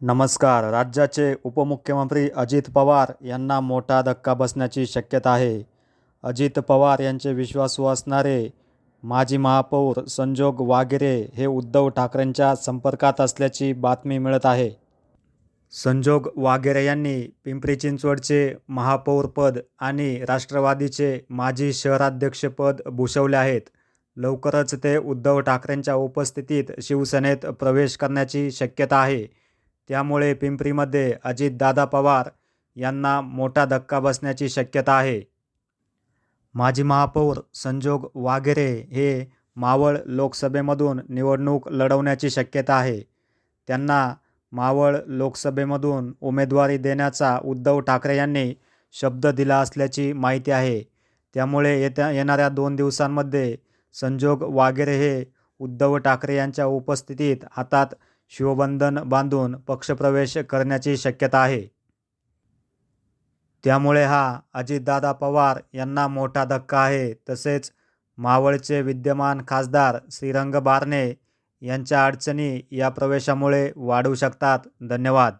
नमस्कार. राज्याचे उपमुख्यमंत्री अजित पवार यांना मोठा धक्का बसण्याची शक्यता आहे. अजित पवार यांचे विश्वासू असणारे माजी महापौर संजोग वागेरे हे उद्धव ठाकरेंच्या संपर्कात असल्याची बातमी मिळत आहे. संजोग वागेरे यांनी पिंपरी चिंचवडचे महापौरपद आणि राष्ट्रवादीचे माजी शहराध्यक्षपद भूषवले आहेत. लवकरच ते उद्धव ठाकरेंच्या उपस्थितीत शिवसेनेत प्रवेश करण्याची शक्यता आहे. त्यामुळे पिंपरीमध्ये अजितदादा पवार यांना मोठा धक्का बसण्याची शक्यता आहे. माजी महापौर संजोग वाघेरे हे मावळ लोकसभेमधून निवडणूक लढवण्याची शक्यता आहे. त्यांना मावळ लोकसभेमधून उमेदवारी देण्याचा उद्धव ठाकरे यांनी शब्द दिला असल्याची माहिती आहे. त्यामुळे येत्या येणाऱ्या दोन दिवसांमध्ये संजोग वाघेरे हे उद्धव ठाकरे यांच्या उपस्थितीत हातात शिवबंधन बांधून पक्षप्रवेश करण्याची शक्यता आहे. त्यामुळे हा अजितदादा पवार यांना मोठा धक्का आहे. तसेच मावळचे विद्यमान खासदार श्रीरंग बारणे यांच्या अडचणी या प्रवेशामुळे वाढू शकतात. धन्यवाद.